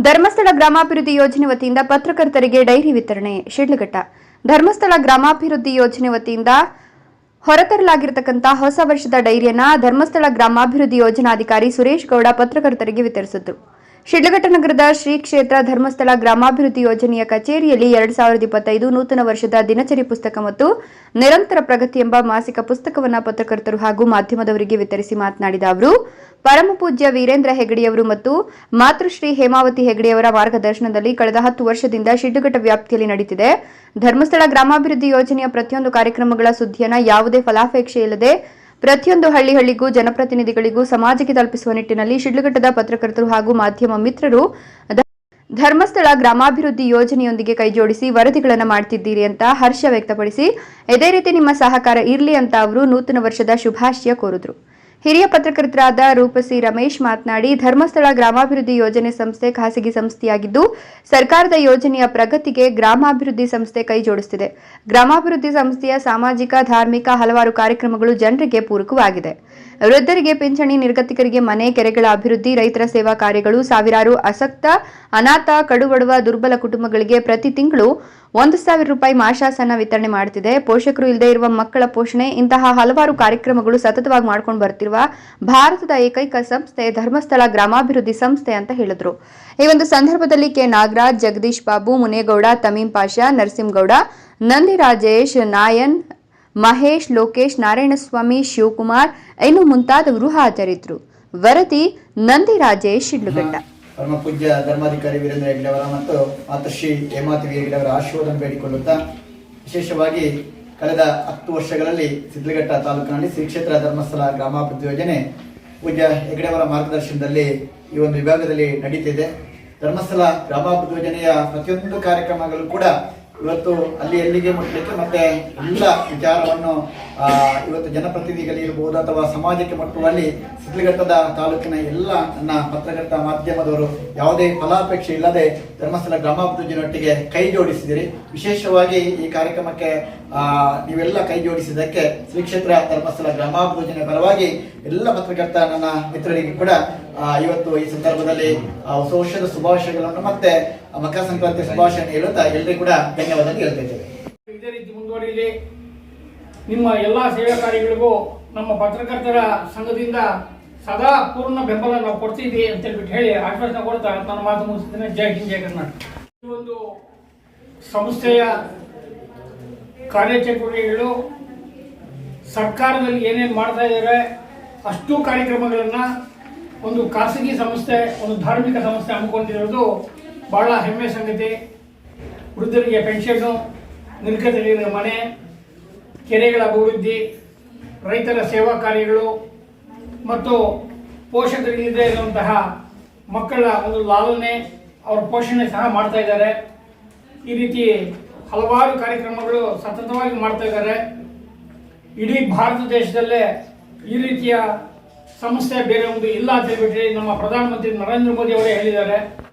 ಧರ್ಮಸ್ಥಳ ಗ್ರಾಮಾಭಿವೃದ್ಧಿ ಯೋಜನೆ ವತಿಯಿಂದ ಪತ್ರಕರ್ತರಿಗೆ ಡೈರಿ ವಿತರಣೆ, ಶಿಡ್ಲಘಟ್ಟ. ಧರ್ಮಸ್ಥಳ ಗ್ರಾಮಾಭಿವೃದ್ಧಿ ಯೋಜನೆ ವತಿಯಿಂದ ಹೊರತರಲಾಗಿರತಕ್ಕಂಥ ಹೊಸ ವರ್ಷದ ಡೈರಿಯನ್ನ ಧರ್ಮಸ್ಥಳ ಗ್ರಾಮಾಭಿವೃದ್ಧಿ ಯೋಜನಾಧಿಕಾರಿ ಸುರೇಶ್ ಗೌಡ ಪತ್ರಕರ್ತರಿಗೆ ವಿತರಿಸಿದ್ರು ಶಿಡ್ಲಘಟ್ಟ ನಗರದ ಶ್ರೀ ಕ್ಷೇತ್ರ ಧರ್ಮಸ್ಥಳ ಗ್ರಾಮಾಭಿವೃದ್ಧಿ ಯೋಜನೆಯ ಕಚೇರಿಯಲ್ಲಿ ಎರಡ್ ಸಾವಿರದ ಇಪ್ಪತ್ತೈದು ನೂತನ ವರ್ಷದ ದಿನಚರಿ ಪುಸ್ತಕ ಮತ್ತು ನಿರಂತರ ಪ್ರಗತಿ ಎಂಬ ಮಾಸಿಕ ಪುಸ್ತಕವನ್ನು ಪತ್ರಕರ್ತರು ಹಾಗೂ ಮಾಧ್ಯಮದವರಿಗೆ ವಿತರಿಸಿ ಮಾತನಾಡಿದ ಅವರು, ಪರಮಪೂಜ್ಯ ವೀರೇಂದ್ರ ಹೆಗಡೆಯವರು ಮತ್ತು ಮಾತೃಶ್ರೀ ಹೇಮಾವತಿ ಹೆಗಡೆಯವರ ಮಾರ್ಗದರ್ಶನದಲ್ಲಿ ಕಳೆದ ಹತ್ತು ವರ್ಷದಿಂದ ಶಿಡ್ಲಘಟ್ಟ ವ್ಯಾಪ್ತಿಯಲ್ಲಿ ನಡೆಯುತ್ತಿದೆ ಧರ್ಮಸ್ಥಳ ಗ್ರಾಮಾಭಿವೃದ್ಧಿ ಯೋಜನೆಯ ಪ್ರತಿಯೊಂದು ಕಾರ್ಯಕ್ರಮಗಳ ಸುದ್ದಿಯನ್ನ ಯಾವುದೇ ಫಲಾಪೇಕ್ಷೆ ಇಲ್ಲದೆ ಪ್ರತಿಯೊಂದು ಹಳ್ಳಿ ಹಳ್ಳಿಗೂ ಜನಪ್ರತಿನಿಧಿಗಳಿಗೂ, ಸಮಾಜಕ್ಕೆ ತಲುಪಿಸುವ ನಿಟ್ಟಿನಲ್ಲಿ ಶಿಡ್ಲಘಟ್ಟದ ಪತ್ರಕರ್ತರು ಹಾಗೂ ಮಾಧ್ಯಮ ಮಿತ್ರರು ಧರ್ಮಸ್ಥಳ ಗ್ರಾಮಾಭಿವೃದ್ಧಿ ಯೋಜನೆಯೊಂದಿಗೆ ಕೈಜೋಡಿಸಿ ವರದಿಗಳನ್ನು ಮಾಡ್ತಿದ್ದೀರಿ ಅಂತ ಹರ್ಷ ವ್ಯಕ್ತಪಡಿಸಿ ಇದೇ ರೀತಿ ನಿಮ್ಮ ಸಹಕಾರ ಇರಲಿ ಅಂತ ಅವರು ನೂತನ ವರ್ಷದ ಶುಭಾಶಯ ಕೋರಿದ್ರು. ಹಿರಿಯ ಪತ್ರಕರ್ತರಾದ ರೂಪಸಿ ರಮೇಶ್ ಮಾತನಾಡಿ, ಧರ್ಮಸ್ಥಳ ಗ್ರಾಮಾಭಿವೃದ್ಧಿ ಯೋಜನೆ ಸಂಸ್ಥೆ ಖಾಸಗಿ ಸಂಸ್ಥೆಯಾಗಿದ್ದು, ಸರ್ಕಾರದ ಯೋಜನೆಯ ಪ್ರಗತಿಗೆ ಗ್ರಾಮಾಭಿವೃದ್ಧಿ ಸಂಸ್ಥೆ ಕೈಜೋಡಿಸುತ್ತಿದೆ ಗ್ರಾಮಾಭಿವೃದ್ಧಿ ಸಂಸ್ಥೆಯ ಸಾಮಾಜಿಕ, ಧಾರ್ಮಿಕ ಹಲವಾರು ಕಾರ್ಯಕ್ರಮಗಳು ಜನರಿಗೆ ಪೂರಕವಾಗಿದೆ. ವೃದ್ಧರಿಗೆ ಪಿಂಚಣಿ, ನಿರ್ಗತಿಕರಿಗೆ ಮನೆ, ಕೆರೆಗಳ ಅಭಿವೃದ್ಧಿ, ರೈತರ ಸೇವಾ ಕಾರ್ಯಗಳು ಸಾವಿರಾರು ಅಸಕ್ತ, ಅನಾಥ, ಕಡುಬಡವ, ದುರ್ಬಲ ಕುಟುಂಬಗಳಿಗೆ ಪ್ರತಿ ತಿಂಗಳು ಒಂದು ಸಾವಿರ ರೂಪಾಯಿ ಮಾಶಾಸನ ವಿತರಣೆ ಮಾಡುತ್ತಿದೆ ಪೋಷಕರು ಇಲ್ಲದೆ ಇರುವ ಮಕ್ಕಳ ಪೋಷಣೆ, ಇಂತಹ ಹಲವಾರು ಕಾರ್ಯಕ್ರಮಗಳು ಸತತವಾಗಿ ಮಾಡ್ಕೊಂಡು ಬರ್ತಿರುವ ಭಾರತದ ಏಕೈಕ ಸಂಸ್ಥೆ, ಧರ್ಮಸ್ಥಳ ಗ್ರಾಮಾಭಿವೃದ್ಧಿ ಸಂಸ್ಥೆ ಅಂತ ಹೇಳಿದ್ರು. ಈ ಒಂದು ಸಂದರ್ಭದಲ್ಲಿ ಕೆ. ನಾಗರಾಜ್, ಜಗದೀಶ್ ಬಾಬು, ಮುನೇಗೌಡ, ತಮೀಂ ಪಾಷಾ, ನರಸಿಂಹಗೌಡ, ನಂದಿ ರಾಜೇಶ್, ನಾಯನ್, ಮಹೇಶ್, ಲೋಕೇಶ್, ನಾರಾಯಣಸ್ವಾಮಿ, ಶಿವಕುಮಾರ್, ಇನ್ನು ಮುಂತಾದವರು ಹಾಜರಿದ್ದರು ವರದಿ ನಂದಿ ರಾಜೇಶ್, ಶಿಡ್ಲಘಟ್ಟ. ಪರಮ ಪೂಜ್ಯ ಧರ್ಮಾಧಿಕಾರಿ ವೀರೇಂದ್ರ ಹೆಗ್ಡೆಯವರ ಮತ್ತು ಮಾತೃಶ್ರೀ ಹೇಮಾತಿ ಹೆಗ್ಡೆಯವರ ಆಶೀರ್ವಾದವನ್ನು ಆಶೀರ್ವಾದ ಬೇಡಿಕೊಳ್ಳುತ್ತಾ, ವಿಶೇಷವಾಗಿ ಕಳೆದ ಹತ್ತು ವರ್ಷಗಳಲ್ಲಿ ಸಿದ್ಲಘಟ್ಟ ತಾಲೂಕಿನಲ್ಲಿ ಶ್ರೀ ಕ್ಷೇತ್ರ ಧರ್ಮಸ್ಥಳ ಗ್ರಾಮಾಭಿವೃದ್ಧಿ ಯೋಜನೆ ಪೂಜ್ಯ ಹೆಗ್ಡೆಯವರ ಮಾರ್ಗದರ್ಶನದಲ್ಲಿ ಈ ಒಂದು ವಿಭಾಗದಲ್ಲಿ ನಡೀತಿದೆ. ಧರ್ಮಸ್ಥಳ ಗ್ರಾಮಾಭಿವೃದ್ಧಿ ಯೋಜನೆಯ ಪ್ರತಿಯೊಂದು ಕಾರ್ಯಕ್ರಮಗಳು ಕೂಡ ಇವತ್ತು ಅಲ್ಲಿ ಎಲ್ಲಿಗೆ ಮುಟ್ಟಲಿಕ್ಕೆ ಮತ್ತೆ ಎಲ್ಲ ವಿಚಾರವನ್ನು ಇವತ್ತು ಜನಪ್ರತಿನಿಧಿಗಳಿರ್ಬೋದು ಅಥವಾ ಸಮಾಜಕ್ಕೆ ಮುಟ್ಟುವಲ್ಲಿ ಸಿದ್ಧಘಟ್ಟದ ತಾಲೂಕಿನ ಎಲ್ಲ ನನ್ನ ಪತ್ರಕರ್ತ ಮಾಧ್ಯಮದವರು ಯಾವುದೇ ಫಲಾಪೇಕ್ಷೆ ಇಲ್ಲದೆ ಧರ್ಮಸ್ಥಳ ಗ್ರಾಮಾಭಿವೃದ್ಧಿನೊಟ್ಟಿಗೆ ಕೈ ಜೋಡಿಸಿದಿರಿ. ವಿಶೇಷವಾಗಿ ಈ ಕಾರ್ಯಕ್ರಮಕ್ಕೆ ನೀವೆಲ್ಲ ಕೈ ಜೋಡಿಸಿದ್ದಕ್ಕೆ ಶ್ರೀ ಕ್ಷೇತ್ರ ಧರ್ಮಸ್ಥಳ ಗ್ರಾಮಾಭಿವೃದ್ಧಿನ ಪರವಾಗಿ ಎಲ್ಲ ಪತ್ರಕರ್ತ ನನ್ನ ಮಿತ್ರರಿಗೆ ಕೂಡ ಇವತ್ತು ಈ ಸಂದರ್ಭದಲ್ಲಿ ಹೊಸ ವರ್ಷದ ಶುಭಾಶಯಗಳನ್ನು ಮತ್ತೆ ಮಕರ ಸಂಕ್ರಾಂತಿ ಶುಭಾಶಯ ಹೇಳುತ್ತಾ ಎಲ್ಲರಿಗೂ ಕೂಡ ಧನ್ಯವಾದ ಹೇಳ್ತಾ ಇದ್ದೇವೆ. ಇದೇ ರೀತಿ ಮುಂದುವರಿಯಲಿ. ನಿಮ್ಮ ಎಲ್ಲ ಸೇವಾ ಕಾರ್ಯಗಳಿಗೂ ನಮ್ಮ ಪತ್ರಕರ್ತರ ಸಂಘದಿಂದ ಸದಾ ಪೂರ್ಣ ಬೆಂಬಲ ನಾವು ಕೊಡ್ತೀವಿ ಅಂತ ಹೇಳ್ಬಿಟ್ಟು ಹೇಳಿ ಆಶ್ವಾಸನೆ ಕೊಡ್ತಾ ನನ್ನ ಮಾತು ಮುಗಿಸುತ್ತೇನೆ ಜೈ ಹಿಂದ್, ಜೈ ಕರ್ನಾಟಕ. ಈ ಒಂದು ಸಂಸ್ಥೆಯ ಕಾರ್ಯಚಟುವಟಿಕೆಗಳು ಸರ್ಕಾರದಲ್ಲಿ ಏನೇನು ಮಾಡ್ತಾ ಇದ್ದಾರೆ ಅಷ್ಟು ಕಾರ್ಯಕ್ರಮಗಳನ್ನು ಒಂದು ಖಾಸಗಿ ಸಂಸ್ಥೆ, ಒಂದು ಧಾರ್ಮಿಕ ಸಂಸ್ಥೆ ಹಮ್ಮಿಕೊಂಡಿರೋದು ಬಹಳ ಹೆಮ್ಮೆ ಸಂಗತಿ. ವೃದ್ಧರಿಗೆ ಪೆನ್ಷನ್ನು ನಿರ್ಗತಿಗಳಿಗೆ ಮನೆ, ಕೆರೆಗಳ ಅಭಿವೃದ್ಧಿ, ರೈತರ ಸೇವಾ ಕಾರ್ಯಗಳು ಮತ್ತು ಪೋಷಕರಿಲ್ಲದೆ ಇರುವಂತಹ ಮಕ್ಕಳ ಒಂದು ಲಾಲನೆ, ಅವರ ಪೋಷಣೆ ಸಹ ಮಾಡ್ತಾ ಇದ್ದಾರೆ. ಈ ರೀತಿ ಹಲವಾರು ಕಾರ್ಯಕ್ರಮಗಳು ಸತತವಾಗಿ ಮಾಡ್ತಾ ಇದ್ದಾರೆ. ಇಡೀ ಭಾರತ ದೇಶದಲ್ಲೇ ಈ ರೀತಿಯ ಸಂಸ್ಥೆ ಬೇರೆ ಒಂದು ಇಲ್ಲ ಅಂತ ಹೇಳ್ಬಿಟ್ಟು ನಮ್ಮ ಪ್ರಧಾನಮಂತ್ರಿ ನರೇಂದ್ರ ಮೋದಿ ಅವರೇ ಹೇಳಿದ್ದಾರೆ.